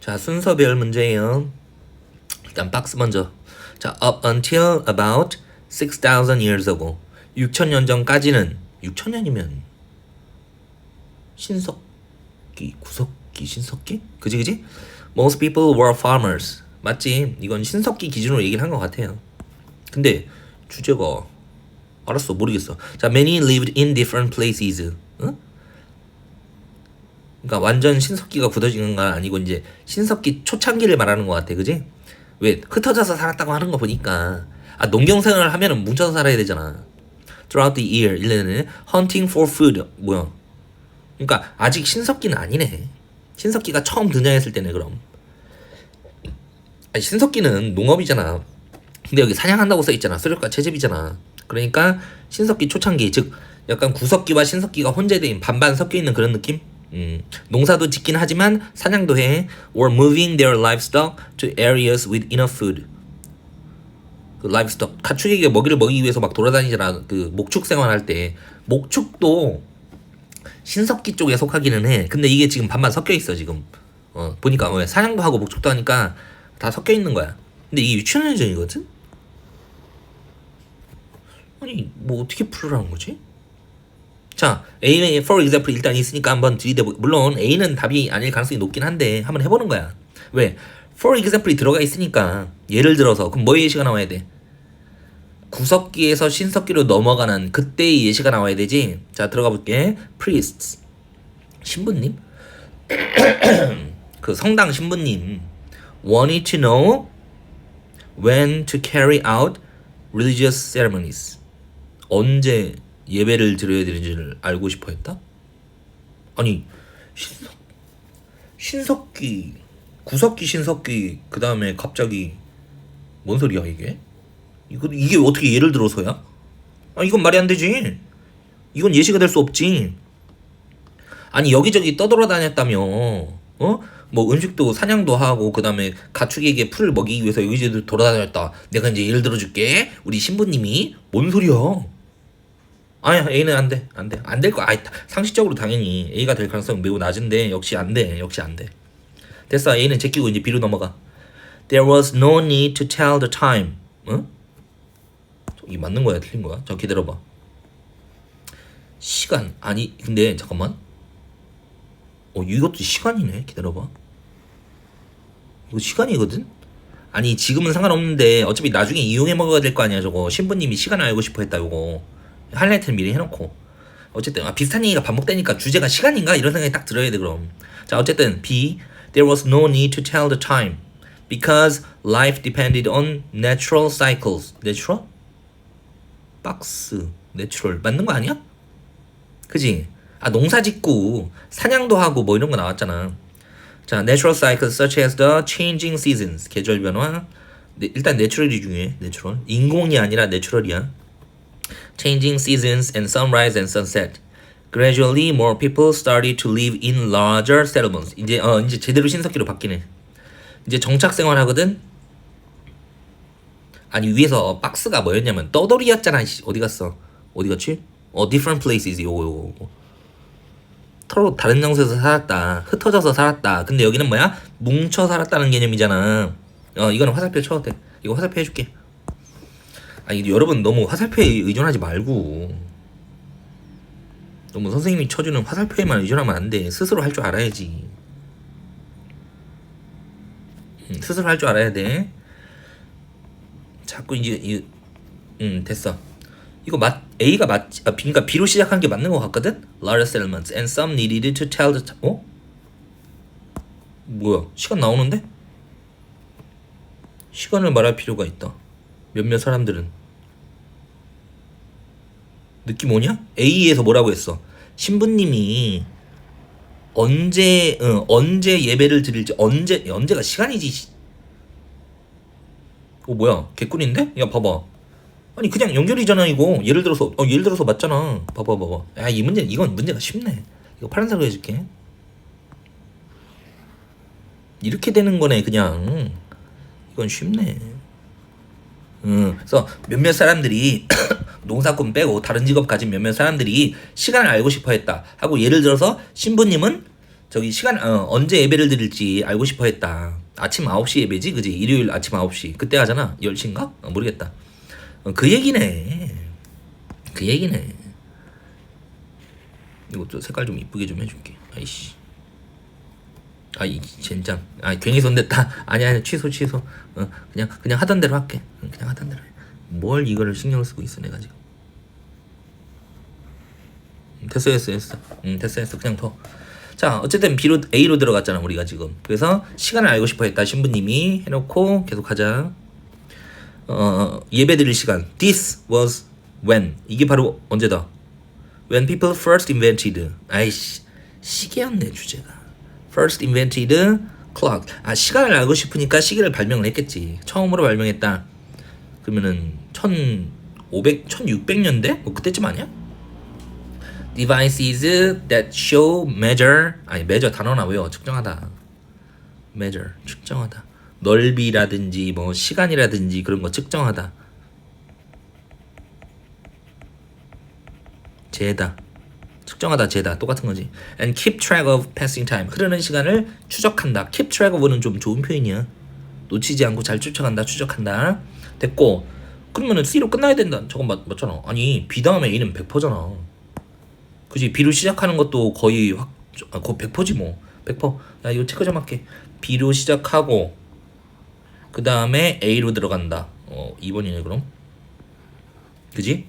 자, 순서별 문제예요. 일단 박스 먼저. 자, up until about 6,000 years ago. 6,000년 전까지는 6,000년이면 신석기, 구석기, 신석기? 그지 그지? Most people were farmers. 맞지? 이건 신석기 기준으로 얘기를 한 것 같아요. 근데 주제가 알았어 모르겠어. 자, many lived in different places. 응? 그러니까 완전 신석기가 굳어지는 건 아니고 이제 신석기 초창기를 말하는 것 같아, 그지? 왜 흩어져서 살았다고 하는 거 보니까 아 농경 생활을 하면은 뭉쳐서 살아야 되잖아. Throughout the year, 1년에 hunting for food 뭐야? 그러니까 아직 신석기는 아니네. 신석기가 처음 등장했을 때네 그럼. 아니, 신석기는 농업이잖아. 근데 여기 사냥한다고 써 있잖아. 수렵과 채집이잖아. 그러니까 신석기 초창기 즉 약간 구석기와 신석기가 혼재된 반반 섞여 있는 그런 느낌? 음, 농사도 짓긴 하지만 사냥도 해. or moving their livestock to areas with enough food. 그 livestock 가축에게 먹이를 먹이기 위해서 막 돌아다니잖아. 그 목축 생활할 때 목축도 신석기 쪽에 속하기는 해. 근데 이게 지금 반반 섞여 있어 지금. 어 보니까 왜 사냥도 하고 목축도 하니까 다 섞여 있는 거야. 근데 이게 유치원 예정이거든. 아니 뭐 어떻게 풀으라는 거지? 자 A는 for example 일단 있으니까 한번 들이대보 물론 A는 답이 아닐 가능성이 높긴 한데 한번 해보는 거야. 왜? for example이 들어가 있으니까 예를 들어서 그럼 뭐의 예시가 나와야 돼? 구석기에서 신석기로 넘어가는 그때의 예시가 나와야 되지. 자 들어가 볼게. priests 신부님 그 성당 신부님 wanted to know when to carry out religious ceremonies 언제 예배를 드려야 되는지를 알고 싶어 했다? 아니 신석 신석기 구석기 신석기 그 다음에 갑자기 뭔 소리야 이게? 이거 이게 어떻게 예를 들어서야? 아 이건 말이 안 되지. 이건 예시가 될 수 없지. 아니 여기저기 떠돌아다녔다며 어? 뭐 음식도 사냥도 하고 그 다음에 가축에게 풀을 먹이기 위해서 여기저기 돌아다녔다 내가 이제 예를 들어줄게 우리 신부님이 뭔 소리야 아야 A는 안 돼. 안 돼. 안 될 거 아이 상식적으로 당연히 A가 될 가능성 매우 낮은데 역시 안 돼. 역시 안 돼. 됐어. A는 제끼고 이제 B로 넘어가. There was no need to tell the time. 어? 이 맞는 거야? 틀린 거야? 자 기다려 봐. 시간. 아니 근데 잠깐만. 어 이것도 시간이네. 기다려 봐. 이거 시간이거든? 아니 지금은 상관없는데 어차피 나중에 이용해 먹어야 될 거 아니야 저거. 신부님이 시간을 알고 싶어 했다 이거 하이라이트를 미리 해놓고 어쨌든 아, 비슷한 얘기가 반복되니까 주제가 시간인가 이런 생각이 딱 들어야 돼 그럼 자 어쨌든 B There was no need to tell the time because life depended on natural cycles natural? 박스 내추럴 맞는 거 아니야? 그지? 아 농사 짓고 사냥도 하고 뭐 이런 거 나왔잖아. 자, natural cycles such as the changing seasons 계절 변화. 네, 일단 내추럴이 중요해. 내추럴. 인공이 아니라 내추럴이야. Changing seasons and sunrise and sunset. Gradually, more people started to live in larger settlements. 이제 어 이제 제대로 신석기로 바뀌네. 이제 정착 생활하거든. 아니 위에서 박스가 뭐였냐면 떠돌이였잖아. 씨. 어디 갔어? 어디 갔지? 어 different places 요거. 요거. 서로 다른 장소에서 살았다. 흩어져서 살았다. 근데 여기는 뭐야? 뭉쳐 살았다는 개념이잖아. 어 이거는 화살표 쳐도 돼. 이거 화살표 해줄게. 아니 여러분 너무 화살표에 의존하지 말고 너무 선생님이 쳐주는 화살표에만 의존하면 안 돼. 스스로 할 줄 알아야지. 음, 스스로 할 줄 알아야 돼. 자꾸 이제 이, 음 됐어. 이거 맞 A가 맞 아, B가 B로 시작한 게 맞는 것 같거든. Large settlements and some needed to tell the 어? 뭐야? 시간 나오는데? 시간을 말할 필요가 있다. 몇몇 사람들은 느낌 오냐? A에서 뭐라고 했어? 신부님이 언제 어, 언제 예배를 드릴지 언제 언제가 시간이지. 어 뭐야? 개꿀인데? 야 봐봐. 아니 그냥 연결이잖아 이거. 예를 들어서 어 예를 들어서 맞잖아. 봐봐 봐봐. 야이 문제 이건 문제가 쉽네. 이거 파란색으로 해줄게. 이렇게 되는 거네 그냥. 이건 쉽네. 음, 그래서 몇몇 사람들이 농사꾼 빼고 다른 직업 가진 몇몇 사람들이 시간을 알고 싶어 했다 하고 예를 들어서 신부님은 저기 시간 어, 언제 예배를 드릴지 알고 싶어 했다. 아침 9시 예배지, 그지? 일요일 아침 9시. 그때 하잖아. 10시인가? 어, 모르겠다. 어, 그 얘기네. 그 얘기네. 이것도 색깔 좀 이쁘게 좀 해줄게. 아이씨. 아이 젠장. 아 괜히 손댔다. 아니 아니 취소 취소. 어 그냥 그냥 하던 대로 할게. 응, 그냥 하던 대로. 해. 뭘 이거를 신경 쓰고 있어 내가 지금. 음, 됐어 됐어 됐어. 응 됐어 됐어 그냥 둬. 자 어쨌든 B로 A로 들어갔잖아 우리가 지금. 그래서 시간을 알고 싶어 했다 신부님이 해놓고 계속 하자. 어 예배 드릴 시간. This was when 이게 바로 언제다? When people first invented. 아이씨 시계였네 주제가. First invented clock. 아 시간을 알고 싶으니까 시계를 발명을 했겠지. 처음으로 발명했다. 그러면은 1500, 1600년대? 뭐 그때쯤 아니야? Devices that show measure 아니 measure 단어나 외워 측정하다. measure 측정하다. 넓이라든지 뭐 시간이라든지 그런 거 측정하다. 재다. 측정하다 재다 똑같은 거지. And keep track of passing time. 흐르는 시간을 추적한다. keep track of는 좀 좋은 표현이야. 놓치지 않고 잘 쫓아간다. 추적한다. 됐고. 그러면은 C로 끝나야 된다. 저건 맞, 맞잖아. 아니 B 다음에 A는 100%잖아. 그지 B로 시작하는 것도 거의 확 아, 거의 100%지 뭐. 100%. 야 이거 체크 좀 할게. B로 시작하고 그 다음에 A로 들어간다. 어 2번이네 그럼. 그지?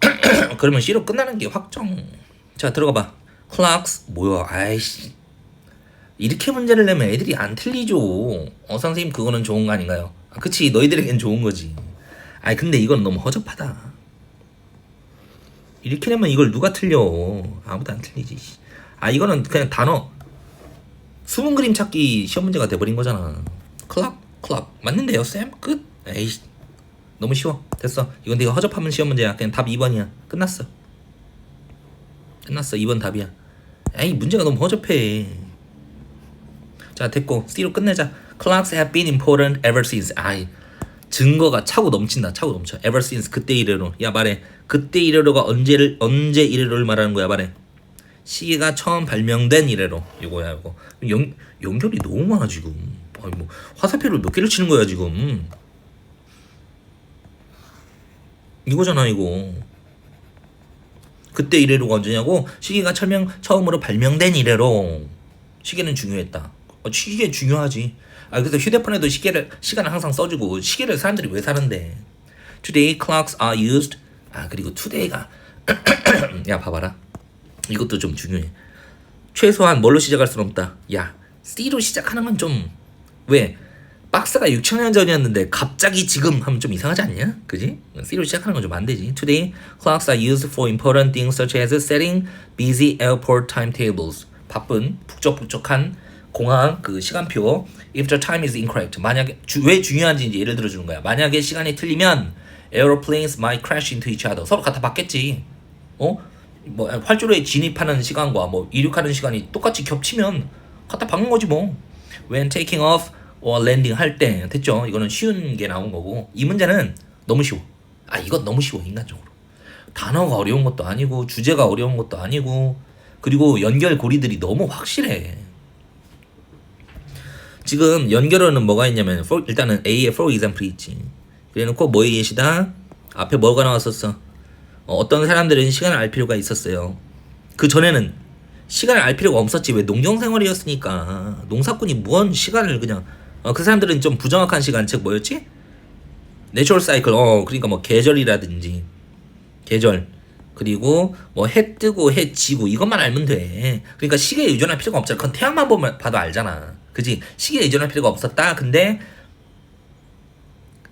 그러면 C로 끝나는 게 확정. 자 들어가 봐. clocks 뭐야? 아이씨. 이렇게 문제를 내면 애들이 안 틀리죠. 어 선생님 그거는 좋은 거 아닌가요? 아, 그치 너희들에겐 좋은 거지. 아니 근데 이건 너무 허접하다. 이렇게 내면 이걸 누가 틀려? 아무도 안 틀리지. 씨. 아 이거는 그냥 단어 숨은 그림 찾기 시험 문제가 돼버린 거잖아. 클락 클락 맞는데요 쌤? 끝. 에이 너무 쉬워. 됐어. 이건 네가 허접하면 시험 문제야. 그냥 답 2번이야. 끝났어. 끝났어. 2번 답이야. 에이 문제가 너무 허접해. 자 됐고 C로 끝내자. Clocks have been important ever since. 아이 증거가 차고 넘친다. 차고 넘쳐. Ever since 그때 이래로. 야 말해. 그때 이래로가 언제를 언제 이래로를 말하는 거야 말해. 시계가 처음 발명된 이래로. 이거야 이거. 연 연결이 너무 많아 지금. 아니 뭐 화살표를 몇 개를 치는 거야 지금. 이거잖아 이거. 그때 이래로가 언제냐고 시계가 철명 처음으로 발명된 이래로 시계는 중요했다. 어, 시계 중요하지. 아 그래서 휴대폰에도 시계를 시간을 항상 써주고 시계를 사람들이 왜 사는데? Today clocks are used. 아 그리고 today가 야 봐봐라. 이것도 좀 중요해. 최소한 뭘로 시작할 수는 없다. 야 C로 시작하는 건 좀 왜? 박스가 6천년 전이었는데 갑자기 지금 하면 좀 이상하지 않냐? 그지? C로 시작하는 건 좀 안 되지. Today, clocks are used for important things such as setting busy airport timetables. 바쁜, 북적북적한 공항 그 시간표. If the time is incorrect. 만약에 주, 왜 중요한지 이제 예를 들어 주는 거야. 만약에 시간이 틀리면 airplanes might crash into each other. 서로 갖다 받겠지. 어? 뭐 활주로에 진입하는 시간과 뭐 이륙하는 시간이 똑같이 겹치면 갖다 박는 거지 뭐. When taking off or landing 할 때 됐죠? 이거는 쉬운 게 나온 거고 이 문제는 너무 쉬워. 아 이건 너무 쉬워 인간적으로. 단어가 어려운 것도 아니고 주제가 어려운 것도 아니고 그리고 연결 고리들이 너무 확실해. 지금 연결어는 뭐가 있냐면 for, 일단은 A에 for example 있지. 그래놓고 뭐에 계시다? 앞에 뭐가 나왔었어. 어, 떤 사람들은 시간을 알 필요가 있었어요. 그 전에는 시간을 알 필요가 없었지. 왜 농경 생활이었으니까. 농사꾼이 무언 시간을 그냥. 어, 그 사람들은 좀 부정확한 시간 즉 뭐였지? 내추럴 사이클 어 그러니까 뭐 계절이라든지. 계절. 그리고 뭐 해 뜨고 해 지고 이것만 알면 돼. 그러니까 시계에 의존할 필요가 없잖아. 그건 태양만 보면 봐도 알잖아 그지 시계에 의존할 필요가 없었다 근데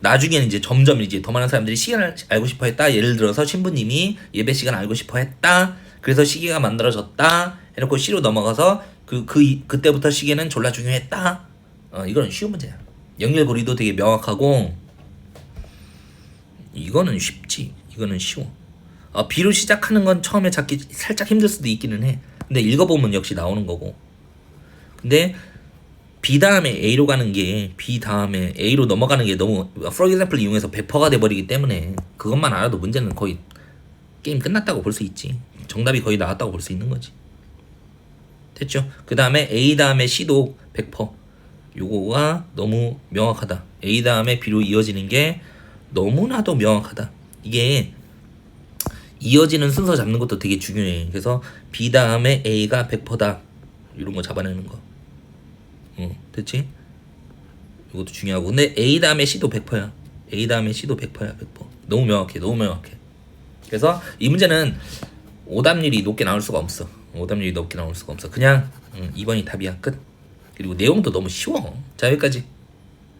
나중에는 이제 점점 이제 더 많은 사람들이 시간을 알고 싶어 했다. 예를 들어서 신부님이 예배 시간 알고 싶어 했다. 그래서 시계가 만들어졌다. 해놓고 C로 넘어가서 그, 그, 이- 그때부터 시계는 졸라 중요했다. 어, 이거는 쉬운 문제야. 연결고리도 되게 명확하고, 이거는 쉽지. 이거는 쉬워. 어, B로 시작하는 건 처음에 찾기 살짝 힘들 수도 있기는 해. 근데 읽어보면 역시 나오는 거고. 근데 B 다음에 A로 가는 게 B 다음에 A로 넘어가는 게 너무 for example 이용해서 배퍼가 돼버리기 때문에 그것만 알아도 문제는 거의 게임 끝났다고 볼 수 있지. 정답이 거의 나왔다고 볼 수 있는 거지. 됐죠? 그 다음에 A 다음에 C도 100%. 요거가 너무 명확하다. A 다음에 B로 이어지는 게 너무나도 명확하다. 이게 이어지는 순서 잡는 것도 되게 중요해. 그래서 B 다음에 A가 100%다. 이런 거 잡아내는 거. 어, 됐지? 이것도 중요하고. 근데 A 다음에 C도 100%야. A 다음에 C도 100%야, 100%. 너무 명확해, 너무 명확해. 그래서 이 문제는 오답률이 높게 나올 수가 없어. 오답률이 높게 나올 수가 없어. 그냥 음, 2번이 답이야, 끝. 그리고 내용도 너무 쉬워. 자, 여기까지.